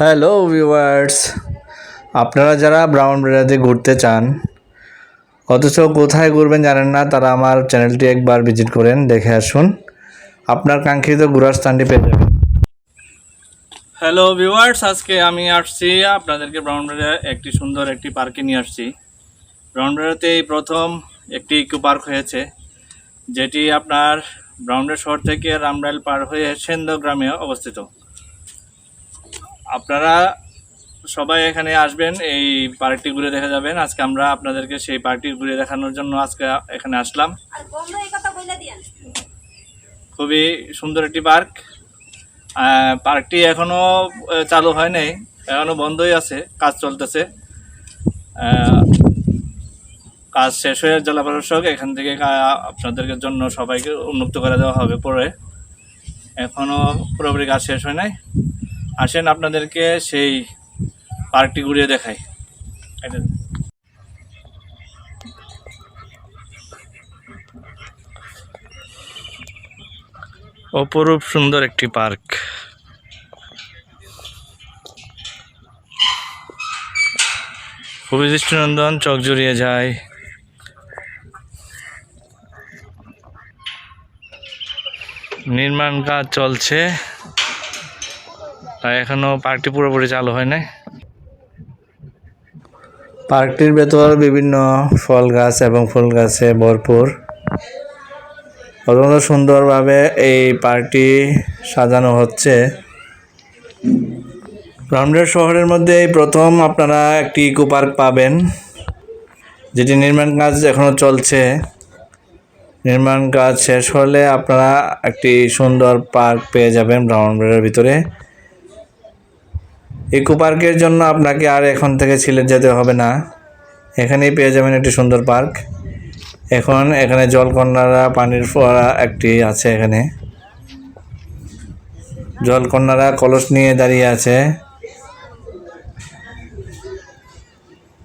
Hello viewers আপনারা যারা brown বেড়াতে ঘুরতে চান, অথচ কোথায় ঘুরবেন জানেন না, তারা আমার চ্যানেলটি একবার ভিজিট করেন, দেখে আসুন। আপনার কাঙ্ক্ষিত ঘোরার স্থানটি পেয়ে যাবেন। হ্যালো ভিউয়ার্স আজকে আমি আসছি, আপনাদেরকে ব্রাউন ব্রাউনবাড়িয়া একটি সুন্দর একটি পার্কে নিয়ে আসছি। ব্রাউনবাড়িয়াতে এই প্রথম একটি ইকো পার্ক হয়েছে, যেটি আপনার ব্রাউনবাড়িয়া শহর থেকে রামরাইল পার হয়ে সেন্দ গ্রামে অবস্থিত। আপনারা সবাই এখানে আসবেন এই পার্কটি ঘুরে দেখা যাবেন আজকে আমরা আপনাদেরকে সেই পার্কটি ঘুরে দেখানোর জন্য আজকে এখানে আসলাম। খুবই সুন্দর একটি পার্ক। পার্কটি এখনও চালু হয় নাই এখনও বন্ধই আছে কাজ চলতেছে। কাজ শেষ হয়ে জেলা প্রশাসক এখান থেকে আপনাদের জন্য সবাইকে উন্মুক্ত করে দেওয়া হবে পরে। এখনও পুরোপুরি কাজ শেষ হয় নাই। আসেন আপনাদেরকে সেই পার্কটি ঘুরিয়ে দেখাই। অপরূপ সুন্দর একটি পার্ক। খুবই দৃষ্টিনন্দন, চোখ জুড়িয়ে যায়। নির্মাণ কাজ চলছে। এখনও পার্কটি পুরোপুরি চালু হয় নাই। পার্কটির ভেতর বিভিন্ন ফল গাছ এবং ফুল গাছে ভরপুর। অত্যন্ত সুন্দরভাবে এই পার্কটি সাজানো হচ্ছে। রামডের শহরের মধ্যে এই প্রথম আপনারা একটি ইকো পার্ক পাবেন, যেটি নির্মাণ কাজ এখনও চলছে। নির্মাণ কাজ শেষ হলে আপনারা একটি সুন্দর পার্ক পেয়ে যাবেন ব্রাউনবাড়ির ভিতরে। ইকো পার্কের জন্য আপনাকে আর এখন থেকে সিলেট যেতে হবে না। এখানেই পেয়ে যাবেন একটি সুন্দর পার্ক। এখন এখানে জলকন্যারা, পানির ফোয়ারা একটি আছে এখানে। জলকন্যারা কলস নিয়ে দাঁড়িয়ে আছে।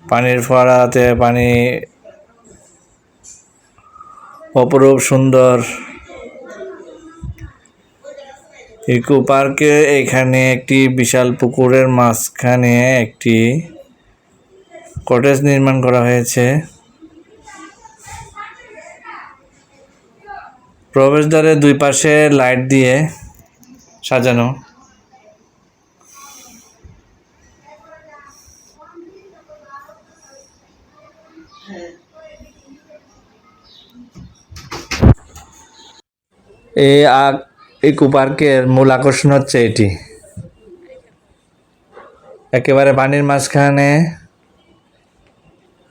পানির ফোয়ারাতে পানি অপরূপ সুন্দর। ইকো পার্কে এখানে একটি বিশাল পুকুরের মাঝখানে একটি কটেজ নির্মাণ করা হয়েছে। প্রবেশদ্বারের দুই পাশে লাইট দিয়ে সাজানো। আ- ইকো পার্কের মূল আকর্ষণ হচ্ছে এটি। একেবারে পানির মাঝখানে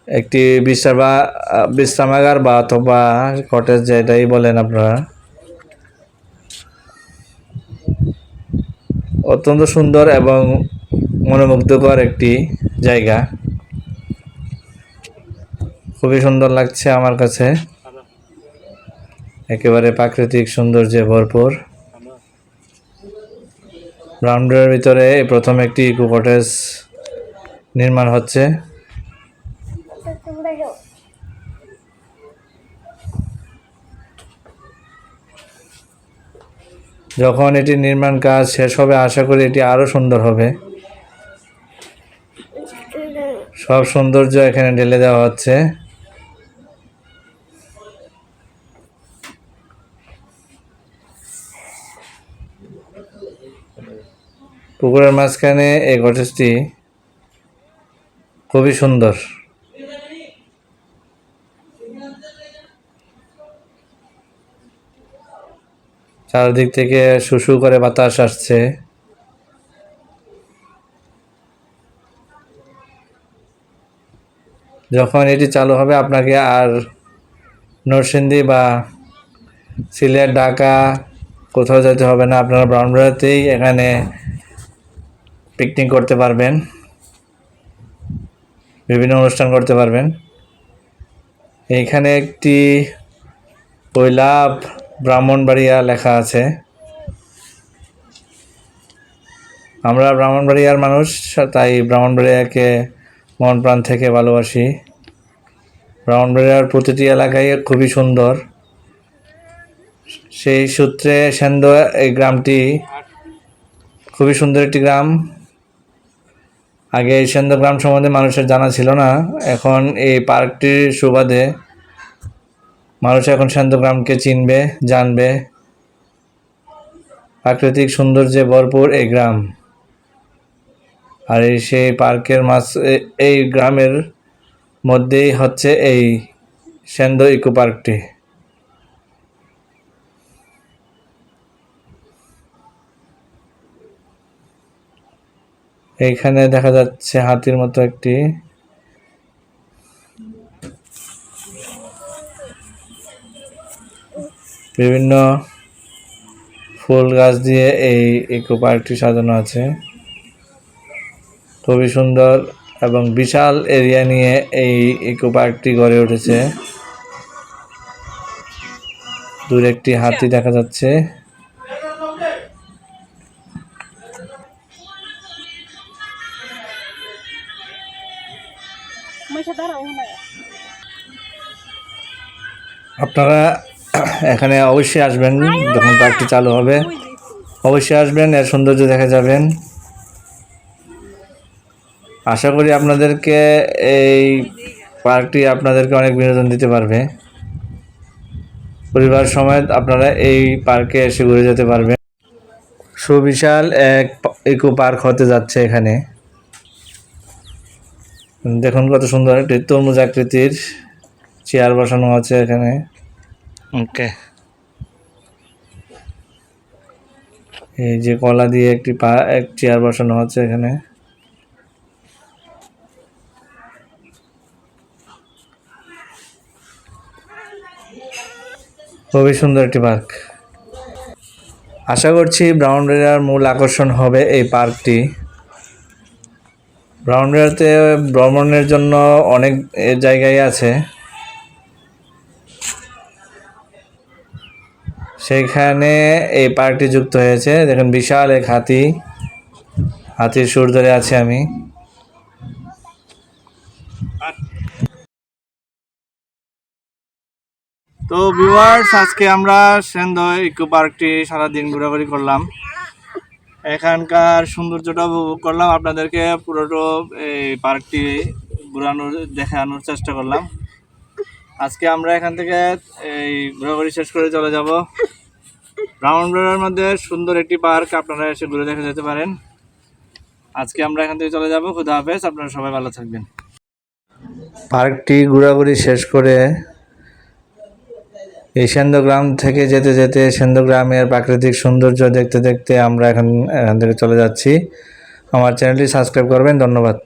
একটি বিশ্রাম, বিশ্রামাগার বা অথবা কটেজ যেটাই বলেন আপনারা। অত্যন্ত সুন্দর এবং মনোমুগ্ধকর একটি জায়গা। খুবই সুন্দর লাগছে আমার কাছে। একেবারে প্রাকৃতিক সৌন্দর্যে ভরপুর। ব্রাউন্ডের ভিতরে প্রথম একটি ইকো কটেজ নির্মাণ হচ্ছে। যখন এটি নির্মাণ কাজ শেষ হবে, আশা করি এটি আরও সুন্দর হবে। সব সৌন্দর্য এখানে ঢেলে দেওয়া হচ্ছে। পুকুরের মাঝখানে এই কটেজটি খুবই সুন্দর। চারদিক থেকে শুশু করে বাতাস আসছে। যখন এটি চালু হবে, আপনাকে আর নরসিংদী বা সিলেট, ঢাকা কোথাও যেতে হবে না। আপনারা ব্রাউনবাড়িতেই এখানে পিকনিক করতে পারবেন। বিভিন্ন অনুষ্ঠান করতে পারবেন। এইখানে একটি কৈলাভ ব্রাহ্মণবাড়িয়া লেখা আছে। আমরা ব্রাহ্মণবাড়িয়ার মানুষ, তাই ব্রাহ্মণবাড়িয়াকে মন প্রাণ থেকে ভালোবাসি। ব্রাহ্মণবাড়িয়ার প্রতিটি এলাকায় খুবই সুন্দর। সেই সূত্রে সেন্দ এই গ্রামটি খুবই সুন্দর একটি গ্রাম। আগে এই সেন্দ্রগ্রাম সম্বন্ধে মানুষের জানা ছিল না। এখন এই পার্কটির সুবাদে মানুষ এখন সেন্দ্রগ্রামকে চিনবে, জানবে। প্রাকৃতিক সৌন্দর্যে ভরপুর এই গ্রাম। আর এই সেই পার্কের মাছ এই গ্রামের মধ্যেই হচ্ছে এই সেন্দ্র ইকো পার্কটি। এইখানে দেখা যাচ্ছে হাতির মতো একটি বিভিন্ন ফুল গাছ দিয়ে এই ইকো পার্কটি সাজানো আছে। খুবই সুন্দর এবং বিশাল এরিয়া নিয়ে এই ইকো পার্কটি গড়ে উঠেছে। দূরে একটি হাতি দেখা যাচ্ছে। আপনারা এখানে অবশ্যই আসবেন যখন পার্কটি চালু হবে। অবশ্যই আসবেন এর সৌন্দর্য দেখা যাবেন। আশা করি আপনাদেরকে এই পার্কটি আপনাদেরকে অনেক বিনোদন দিতে পারবে। পরিবার সমেত আপনারা এই পার্কে এসে ঘুরে যেতে পারবেন। সুবিশাল এক ইকো পার্ক হতে যাচ্ছে এখানে। দেখুন কত সুন্দর একটি তরমুজ আকৃতির চেয়ার বসানো আছে এখানে। ওকে। এই যে কলা দিয়ে একটি পা এক চেয়ার বসানো আছে এখানে। খুবই সুন্দর একটি পার্ক। আশা করছি ব্রাউন্ডেরিয়ার মূল আকর্ষণ হবে এই পার্কটি। ব্রাউন্ডেরিয়াতে ভ্রমণের জন্য অনেক জায়গায় আছে। সেইখানে এই পার্কটি যুক্ত হয়েছে। দেখুন, বিশাল এক হাতি। হাতির সুর ধরে আছে আমি। তো ভিউয়ার্স আজকে আমরা সেন্দ ইকো পার্কটি সারাদিন ঘোরাঘুরি করলাম। এখানকার সৌন্দর্যটা উপভোগ করলাম। আপনাদেরকে পুরোটো এই পার্কটি ঘোরানোর, দেখানোর চেষ্টা করলাম। আজকে আমরা এখান থেকে এই ঘোরাঘুরি শেষ করে চলে যাব। রাউন্ড রোডের মধ্যে সুন্দর একটি পার্ক, আপনারা এসে ঘুরে দেখে যেতে পারেন। আজকে আমরা এখান থেকে চলে যাব। খুদা হাফেজ, আপনারা সবাই ভালো থাকবেন। পার্কটি ঘোরাঘুরি শেষ করে এই সেন্দ্রগ্রাম থেকে যেতে যেতে সেন্দ্রগ্রামের প্রাকৃতিক সৌন্দর্য দেখতে দেখতে আমরা এখন, এখান থেকে চলে যাচ্ছি। আমার চ্যানেলটি সাবস্ক্রাইব করবেন, ধন্যবাদ।